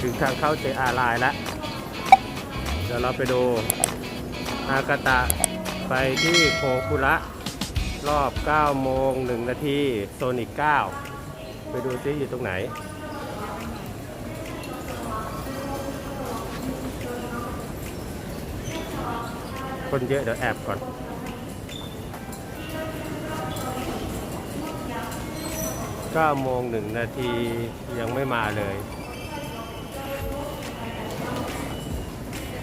ถึงทางเข้า JR ไลน์แล้ว เดี๋ยวเราไปดูอากาตะไปที่โคคุระรอบ 9 โมง 1 นาทีโซนิก9 ไปดูซิอยู่ตรงไหน คนเยอะเดี๋ยวแอบก่อน9โมง 1 นาทียังไม่มาเลย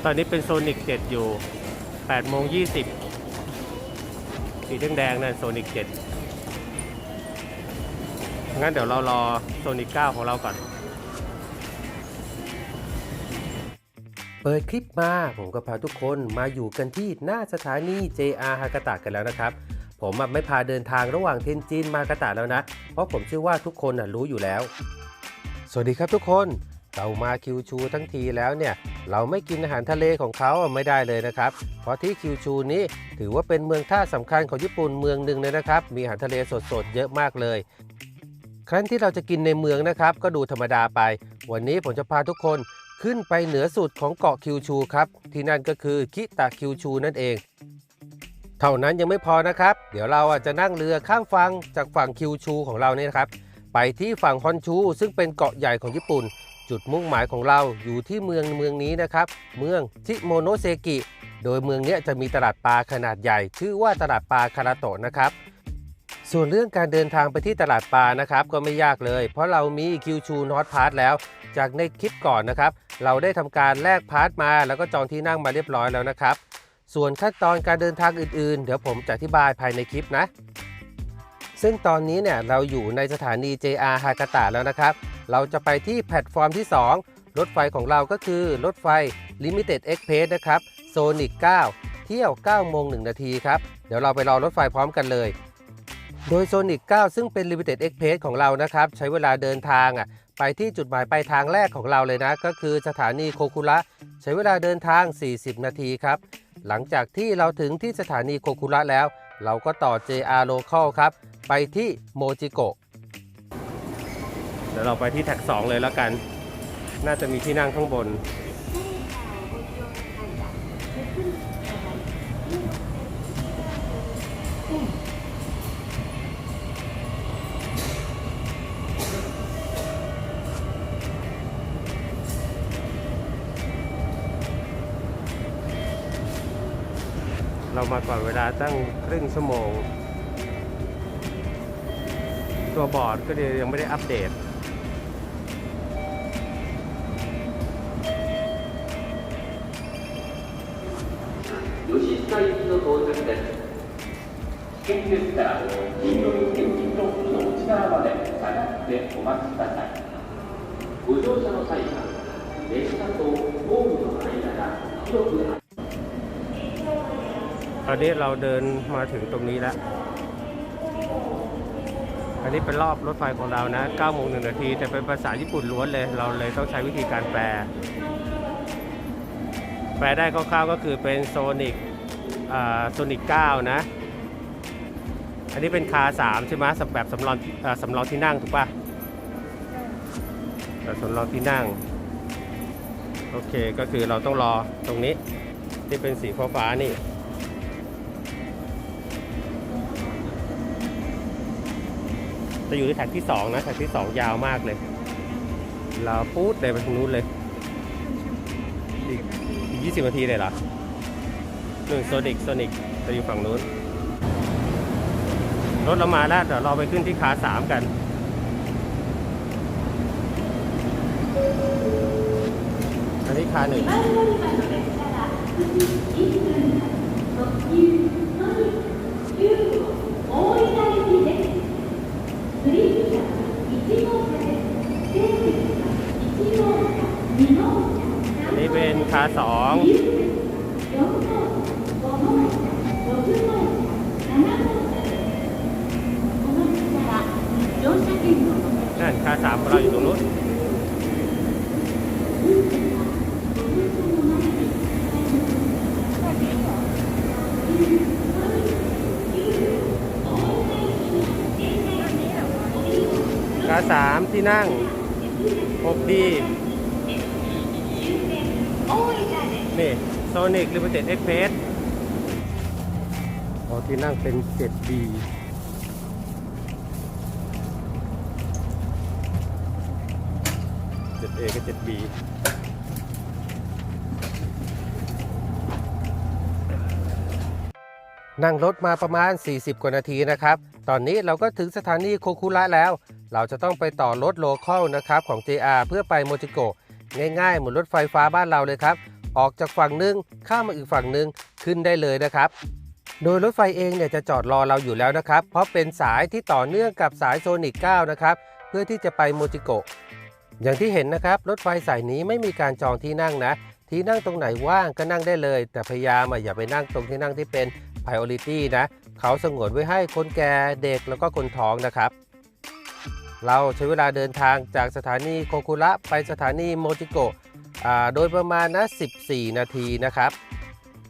ตอนนี้เป็นโซนิก7อยู่8โมง20สีแดงๆนั่นโซนิก7งั้นเดี๋ยวเรารอโซนิก9ของเราก่อน เปิดคลิปมาผมก็พาทุกคนมาอยู่กันที่หน้าสถานี JR ฮากาตะกันแล้วนะครับ ผมอะไม่พาเดินทางระหว่างเทนจินมากาตะแล้วนะ เพราะผมเชื่อว่าทุกคนน่ะรู้อยู่แล้ว สวัสดีครับทุกคน เรามาคิวชูทั้งทีแล้วเนี่ยเราไม่กินอาหารทะเลของเขาไม่ได้เลยนะครับ เพราะที่คิวชูนี้ถือว่าเป็นเมืองท่าสำคัญของญี่ปุ่นเมืองหนึ่งเลยนะครับ มีอาหารทะเลสดๆเยอะมากเลย ครั้นที่เราจะกินในเมืองนะครับ ก็ดูธรรมดาไป วันนี้ผมจะพาทุกคนขึ้นไปเหนือสุดของเกาะคิวชูครับที่นั่นก็คือคิตะคิวชูนั่นเองเท่านั้นยังไม่พอนะครับ เดี๋ยวเราจะนั่งเรือข้ามฝั่งจากฝั่งคิวชูของเราเนี่ยนะครับ ไปที่ฝั่งฮอนชู ซึ่งเป็นเกาะใหญ่ของญี่ปุ่น จุดมุ่งหมายของเราอยู่ที่เมืองเมืองนี้นะครับ เมืองชิโมโนเซกิ โดยเมืองนี้จะมีตลาดปลาขนาดใหญ่ ชื่อว่าตลาดปลาคาราโตะนะครับ ส่วนเรื่องการเดินทางไปที่ตลาดปลานะครับ ก็ไม่ยากเลย เพราะเรามีคิวชูนอตพาร์ทแล้ว จากในคลิปก่อนนะครับ เราได้ทำการแลกพาร์ทมา แล้วก็จองที่นั่งมาเรียบร้อยแล้วนะครับ ส่วนขั้นตอนการเดินทางอื่นๆ เดี๋ยวผมจะอธิบายภายในคลิปนะ ซึ่งตอนนี้เนี่ยเราอยู่ในสถานี JR ฮากาตะแล้วนะครับ เราจะไปที่แพลตฟอร์มที่ 2 รถไฟของเราก็คือรถไฟ Limited Express นะครับโซนิก9 เที่ยว 9 โมง 1 นาทีครับ เดี๋ยวเราไปรอรถไฟพร้อมกันเลย โดยโซนิก9 ซึ่งเป็น Limited Express ของเรานะครับ ใช้เวลาเดินทางอะไปที่จุดหมายปลายทางแรกของเราเลยนะ ก็คือสถานีโคคุระ ใช้เวลาเดินทาง 40 นาทีครับ หลังจากที่เราถึงที่สถานีโคคุระแล้ว เราก็ต่อ JR Local ครับ ไปที่โมจิโกะเดี๋ยวเราไปที่แท็ก 2 เลยแล้วกัน น่าจะมีที่นั่งข้างบน เรามาก่อนเวลาตั้งครึ่งชั่วโมง ตัวบอร์ดก็ยังไม่ได้อัปเดตตอนนี้เราเดินมาถึงตรงนี้แล้ว อันนี้เป็นรอบรถไฟของเรานะ9โมง1นาที แต่เป็นภาษาญี่ปุ่นล้วนเลย เราเลยต้องใช้วิธีการแปล แปลได้คร่าวๆก็คือเป็นโซนิกโซนิก9นะ อันนี้เป็นคา3ใช่ไหมสำแบบสำรองอสำรองที่นั่งถูกปะแบบสำรองที่นั่ง โอเค ก็คือเราต้องรอตรงนี้ที่เป็นสีฟ้าๆนี่ จะอยู่ที่แท็กที่2นะแท็กที่2ยาวมากเลย เราพูดเลยไปทางนู้นเลยอีกอีก20นาทีเลยเหรอหนึ่งโซนิกโซนิกจะอยู่ฝั่งนู้น รถเรามาแล้ว เดี๋ยวเราไปขึ้นที่คา3กันอันนี้คาหนึ่ง นั่ง6ดีนี่โซนิกลิมิเต็ดเอ็กเพสพอที่นั่งเป็น 7B 7A กับ 7B นั่งรถมาประมาณ 40 กว่านาทีนะครับ ตอนนี้เราก็ถึงสถานีโคคุระแล้ว เราจะต้องไปต่อรถโลคอลนะครับของ JR เพื่อไปโมจิโกะง่ายๆ เหมือนรถไฟฟ้าบ้านเราเลยครับ ออกจากฝั่งหนึ่งข้ามมาอีกฝั่งหนึ่งขึ้นได้เลยนะครับ โดยรถไฟเองเนี่ยจะจอดรอเราอยู่แล้วนะครับ เพราะเป็นสายที่ต่อเนื่องกับสายโซนิก9นะครับ เพื่อที่จะไปโมจิโกะอย่างที่เห็นนะครับ รถไฟสายนี้ไม่มีการจองที่นั่งนะ ที่นั่งตรงไหนว่างก็นั่งได้เลย แต่พยายามอะอย่าไปนั่งตรงที่นั่งที่เป็น priority นะ เขาสงวนไว้ให้คนแก่เด็กแล้วก็คนท้องนะครับ เราใช้เวลาเดินทางจากสถานีโคคุระไปสถานีโมจิโกะโดยประมาณนะ14 นาทีนะครับ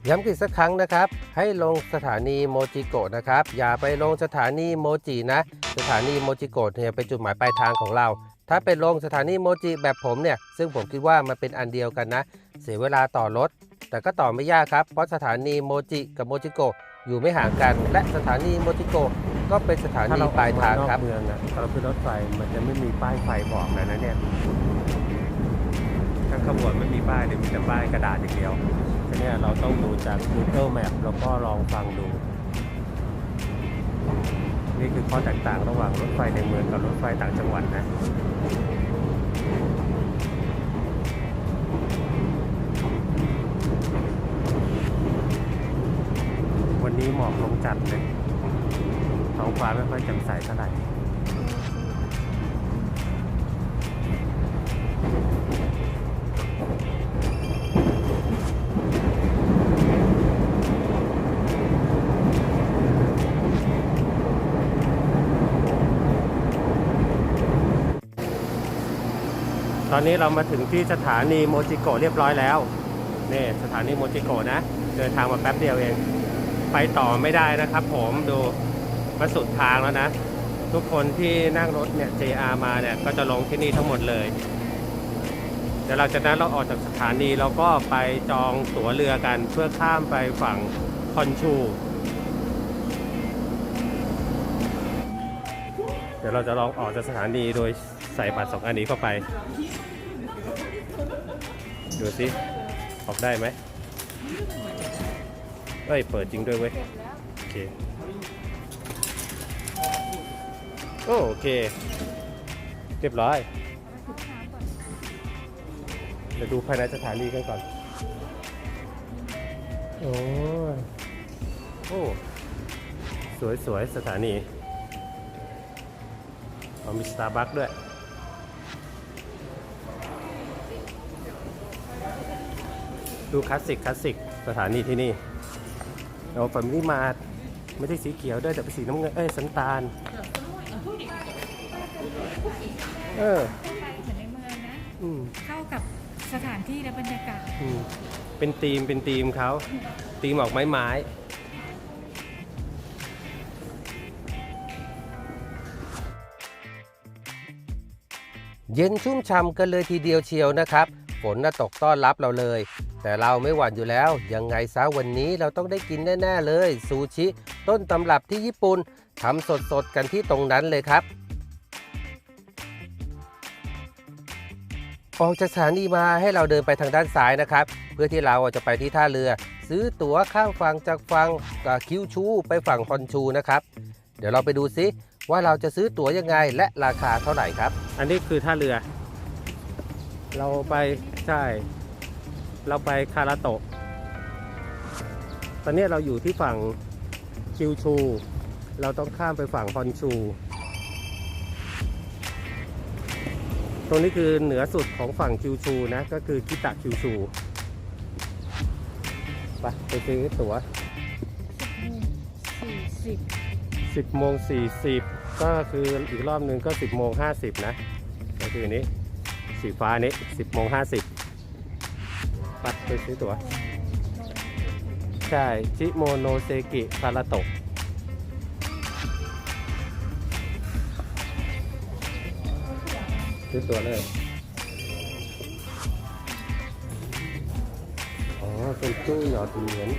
ย้ำอีกสักครั้งนะครับ ให้ลงสถานีโมจิโกะนะครับ อย่าไปลงสถานีโมจินะ สถานีโมจิโกะเนี่ยเป็นจุดหมายปลายทางของเรา ถ้าเป็นลงสถานีโมจิแบบผมเนี่ย ซึ่งผมคิดว่ามันเป็นอันเดียวกันนะ เสียเวลาต่อรถ แต่ก็ต่อไม่ยากครับ เพราะสถานีโมจิกับโมจิโกะอยู่ไม่ห่างกัน และสถานีโมจิโกะ ก็เป็นสถานีปลายทางครับเมืองนะเราขึ้นรถไฟมันจะไม่มีป้ายไฟบอกนะนะเนี่ยทั้งขบวนไม่มีป้ายเลยมีแต่ป้ายกระดาษอย่างเดียวทีนี้เราต้องดูจาก Google Map แล้วก็ลองฟังดู นี่คือข้อแตกต่างระหว่างรถไฟในเมืองกับรถไฟต่างจังหวัดนะวันนี้หมอกลงจัดเลย ท้องฟ้าไม่ค่อยแจ่มใสเท่าไหร่ตอนนี้เรามาถึงที่สถานีโมจิโกเรียบร้อยแล้วนี่สถานีโมจิโกนะ เดินทางมาแป๊บเดียวเอง ไปต่อไม่ได้นะครับผมดู มาสุดทางแล้วนะ ทุกคนที่นั่งรถเนี่ย JR มาเนี่ยก็จะลงที่นี่ทั้งหมดเลยเดี๋ยวเราจากนั้นเราออกจากสถานีเราก็ไปจองตั๋วเรือกันเพื่อข้ามไปฝั่งคอนชู เดี๋ยวเราจะลองออกจากสถานีโดยใส่บัตรสองอันนี้เข้าไป ดูสิออกได้ไหมเอ้ย เปิดจริงด้วยเว้ย โอเค โอ้โอเค เรียบร้อย เดี๋ยวดูภายในสถานีกันก่อน โอ้ยโอ้สวยสวยสถานีอ๋อมีสตาร์บัคด้วย ดูคลาสสิกคลาสสิกสถานีที่นี่ เอาฝันนี่มาไม่ได้สีเขียวด้วยแต่เป็นสีน้ำเงิน เอ้ยสันตาล เออไปเหมือนในเมืองนะ อืมเข้ากับสถานที่และบรรยากาศอืมเป็นธีมเป็นธีมเขาธีมออกไม้ไม้เย็นชุ่มฉ่ำกันเลยทีเดียวเชียวนะครับ ฝนน่ะตกต้อนรับเราเลย แต่เราไม่หวั่นอยู่แล้ว ยังไงซะวันนี้เราต้องได้กินแน่ ๆ เลย ซูชิ ต้นตำรับที่ญี่ปุ่นทำสดๆ กันที่ตรงนั้นเลยครับ ออกจากสถานีมาให้เราเดินไปทางด้านซ้ายนะครับ เพื่อที่เราจะไปที่ท่าเรือ ซื้อตั๋วข้ามฝั่งจากฝั่งกับคิวชู ไปฝั่งฮอนชูนะครับ เดี๋ยวเราไปดูซิว่าเราจะซื้อตั๋วยังไงและราคาเท่าไหร่ครับ อันนี้คือท่าเรือ เราไปใช่เราไปคาราโตะตอนนี้เราอยู่ที่ฝั่งคิวชู เราต้องข้ามไปฝั่งฮอนชู ตรงนี้คือเหนือสุดของฝั่งคิวชูนะ ก็คือคิตะคิวชูไปไปซื้อตั๋ว40 10โมง40 ก็คืออีกรอบหนึ่งก็ 10โมง50 นะ ก็คืออนนี้สีฟ้านี้ 10โมง50ไปไปซื้อตั๋ว ใช่ ชิโมโนเซกิคาราโตะ ซื้อตั๋วเลยเป็นตู้หยอดเหรียญ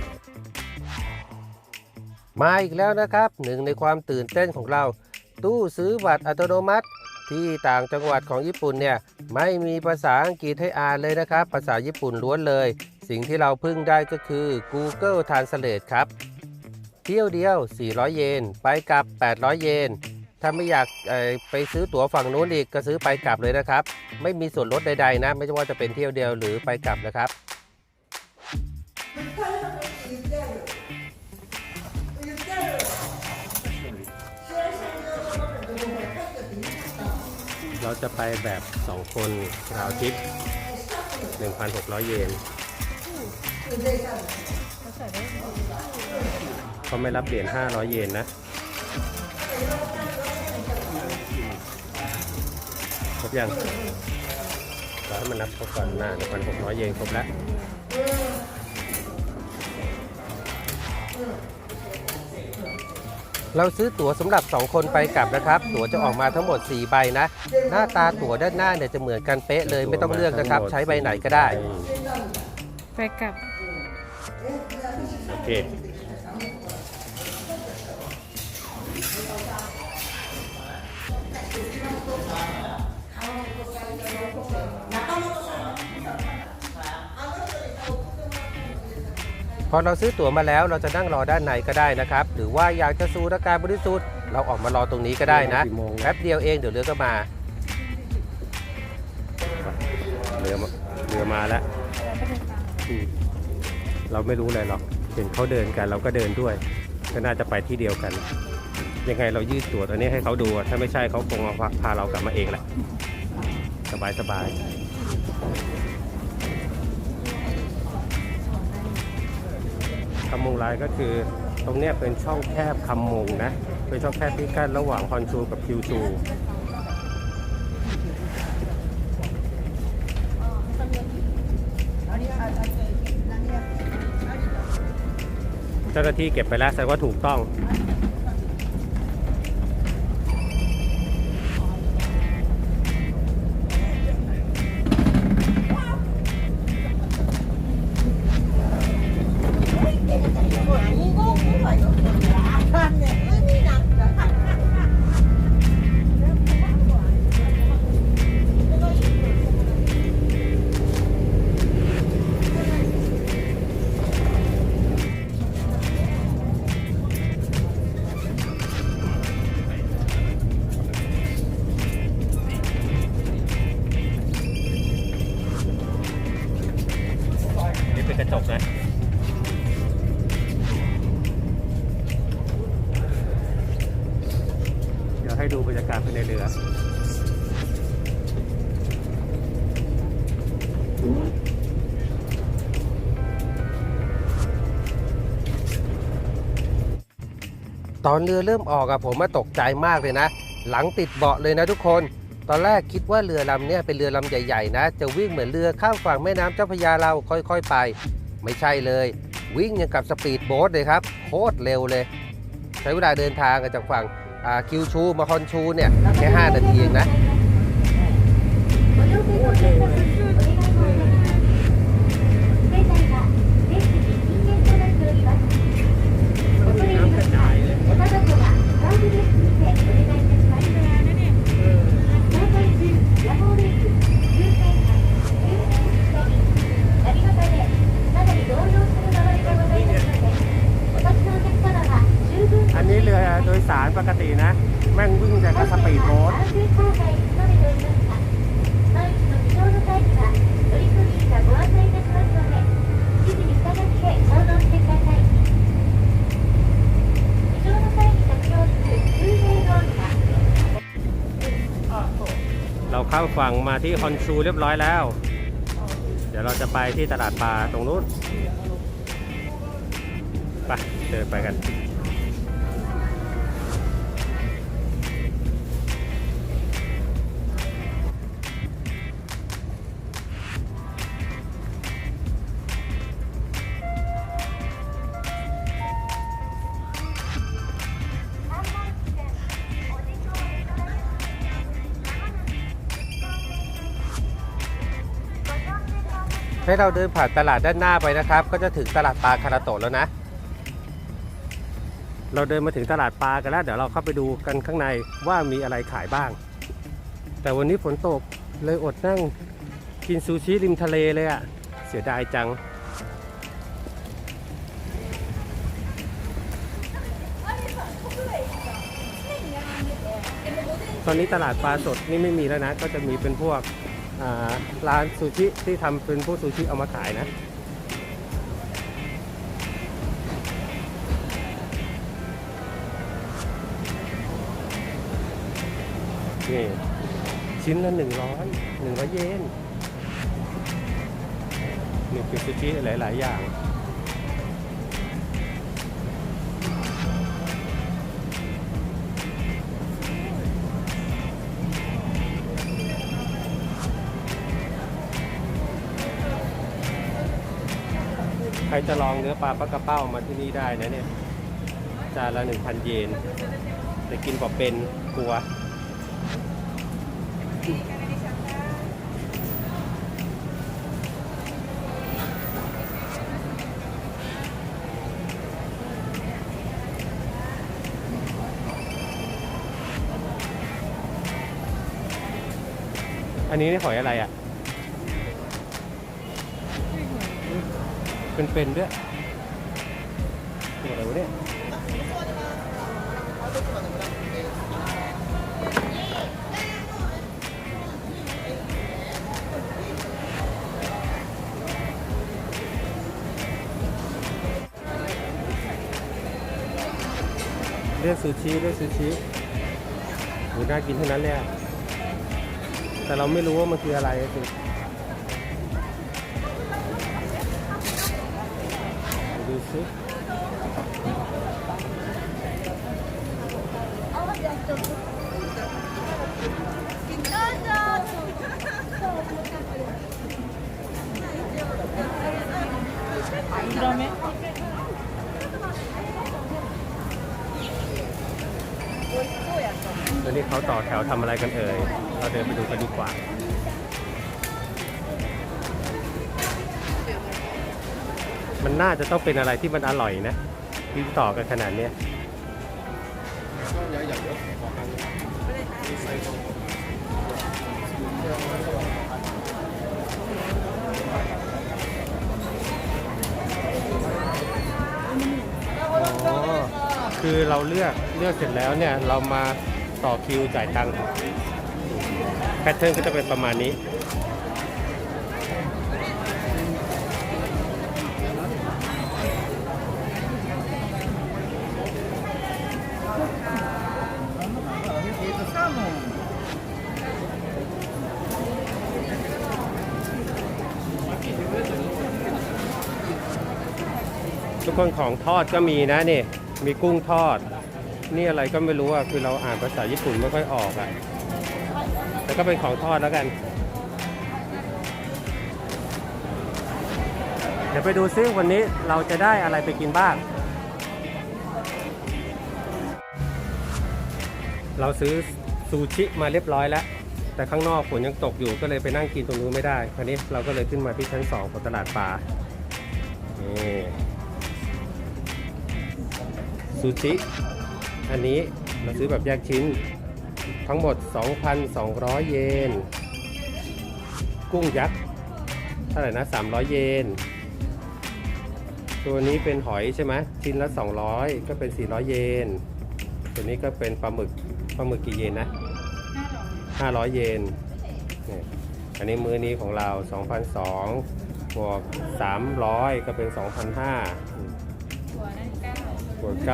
มาอีกแล้วนะครับหนึ่งในความตื่นเต้นของเรา ตู้ซื้อบัตรอัตโนมัติ ที่ต่างจังหวัดของญี่ปุ่นเนี่ยไม่มีภาษาอังกฤษให้อ่านเลยนะครับ ภาษาญี่ปุ่นล้วนเลย สิ่งที่เราพึ่งได้ก็คือ Google Translate ครับ เที่ยวเดียว 400 เยน ไปกลับ 800 เยน ถ้าไม่อยากไปซื้อตั๋วฝั่งนู้นอีกก็ซื้อไปกลับเลยนะครับ ไม่มีส่วนลดใดๆนะ ไม่ว่าจะเป็นเที่ยวเดียวหรือไปกลับนะครับเราจะไปแบบ 2 คนราวทิป1,600 เยนเขาไม่รับเหรียญ500 เยนนะ บยังเราให้มันนับครบก่อนหน้า1,600เยนครบแล้วเราซื้อตั๋วสำหรับ 2 คนไปกลับนะครับ ตั๋วจะออกมาทั้งหมด 4 ใบนะ หน้าตาตั๋วด้านหน้าเนี่ยจะเหมือนกันเป๊ะเลยไม่ต้องเลือกนะครับ ใช้ใบไหนก็ได้ ไปกลับ โอเค พอเราซื้อตั๋วมาแล้วเราจะนั่งรอด้านในก็ได้นะครับ หรือว่าอยากจะสูดอากาศบริสุทธิ์เราออกมารอตรงนี้ก็ได้นะแป๊บเดียวเองเดี๋ยวเรือก็มาเรือมาเรือมาแล้วอืมเราไม่รู้อะไรหรอกเห็นเขาเดินกันเราก็เดินด้วย ก็น่าจะไปที่เดียวกัน ยังไงเรายืดตัวตัวนี้ให้เขาดูอะถ้าไม่ใช่เขาคงมาพาเรากลับมาเองแหละ สบายสบายคำมงลายก็คือตรงนี้เป็นช่องแคบคำมงนะ เป็นช่องแคบที่กั้นระหว่างฮอนชูกับคิวชูเจ้าหน้าที่เก็บไปแล้วแสดงว่าถูกต้อง ให้ดูบรรยากาศภายในเรือตอนเรือเริ่มออกอะผมมาตกใจมากเลยนะ หลังติดเบาะเลยนะทุกคน ตอนแรกคิดว่าเรือลำเนี้ยเป็นเรือลำใหญ่ๆนะ จะวิ่งเหมือนเรือข้ามฝั่งแม่น้ำเจ้าพระยาเราค่อยๆไป ไม่ใช่เลย วิ่งอย่างกับสปีดโบ๊ทเลยครับโคตรเร็วเลย ใช้เวลาเดินทางจากฝั่ง คิวชูมาคอนชูเนี่ย แค่ 5 นาทีเองนะ เข้าฝั่งมาที่ฮอนชูเรียบร้อยแล้ว เดี๋ยวเราจะไปที่ตลาดปลาตรงนู้นไปเดินไปกัน ให้เราเดินผ่านตลาดด้านหน้าไปนะครับ ก็จะถึงตลาดปลาคาราโตะแล้วนะ เราเดินมาถึงตลาดปลากันแล้ว เดี๋ยวเราเข้าไปดูกันข้างในว่ามีอะไรขายบ้าง แต่วันนี้ฝนตกเลยอดนั่งกินซูชิริมทะเลเลยอะ่ะ เสียดายจัง ตอนนี้ตลาดปลาสดนี่ไม่มีแล้วนะ ก็จะมีเป็นพวก ร้านซูชิที่ทำเป็นพวกซูชิเอามาขายนะนี่ชิ้นละหนึ่งร้อยหนึ่งร้อยเยนนี่คือซูชิหลาย ๆ อย่าง รจะลองเนื้อปลาปลากระเป้ามาที่นี่ได้นะเนี่ย จานละหนึ่งพันเยน แต่กินพอเป็นกลัว อันนี้นี่หอยอะไรอะ เป็นๆด้วยตัวอะไรวะเนี่ยเรียกซูชิเรียกซูชิโหน่ากินทั้งนั้นเลยอะแต่เราไม่รู้ว่ามันคืออะไรสิ ดูสิแล้วนี่เขาต่อแถวทำอะไรกันเอ่ย เราเดินไปดูกันดีกว่า มันน่าจะต้องเป็นอะไรที่มันอร่อยนะที่ต่อกันขนาดเนี้ยอ๋อคือเราเลือกเลือกเสร็จแล้วเนี่ย เรามาต่อคิวจ่ายตังค์แพทเทิร์นก็จะเป็นประมาณนี้ ทุกคนของทอดก็มีนะนี่ มีกุ้งทอด นี่อะไรก็ไม่รู้อะ คือเราอ่านภาษาญี่ปุ่นไม่ค่อยออกอะแต่ก็เป็นของทอดแล้วกัน เดี๋ยวไปดูซิวันนี้เราจะได้อะไรไปกินบ้าง เราซื้อซูชิมาเรียบร้อยแล้ว แต่ข้างนอกฝนยังตกอยู่ก็เลยไปนั่งกินตรงนู้นไม่ได้ คราวนี้เราก็เลยขึ้นมาที่ชั้นสองของตลาดปลานี่ ซูชิ อันนี้เราซื้อแบบแยกชิ้น ทั้งหมด 2,200 เยน กุ้งยักษ์เท่าไหร่นะ 300 เยน ตัวนี้เป็นหอยใช่ไหมชิ้นละ 200 ก็เป็น 400 เยน ตัวนี้ก็เป็นปลาหมึกปลาหมึกกี่เยนนะ 500 เยนอันนี้มือนี้ของเรา 2,200บวก300 ก็เป็น 2,500 อืมบวก900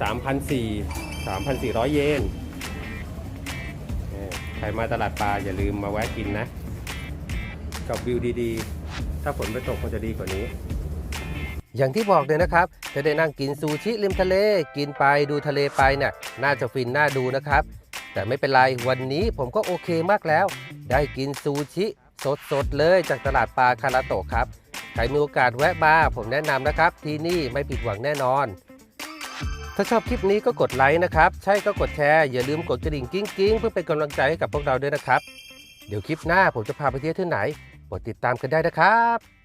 3,400 3,400เยนนี่ใครมาตลาดปลาอย่าลืมมาแวะกินนะ กับวิวดีๆ ถ้าฝนไม่ตกคงจะดีกว่านี้ อย่างที่บอกเลยนะครับ จะได้นั่งกินซูชิริมทะเล กินไปดูทะเลไปเนี่ย น่าจะฟินน่าดูนะครับ แต่ไม่เป็นไร วันนี้ผมก็โอเคมากแล้ว ได้กินซูชิสดๆเลยจากตลาดปลาคาราโตะครับ ใครมีโอกาสแวะมาผมแนะนำนะครับ ที่นี่ไม่ผิดหวังแน่นอน ถ้าชอบคลิปนี้ก็กดไลค์นะครับ ใช่ก็กดแชร์อย่าลืมกดกระดิ่งกิ้งกิ้งเพื่อเป็นกำลังใจให้กับพวกเราด้วยนะครับ เดี๋ยวคลิปหน้าผมจะพาไปเที่ยวที่ไหนดติดตามกันได้นะครับ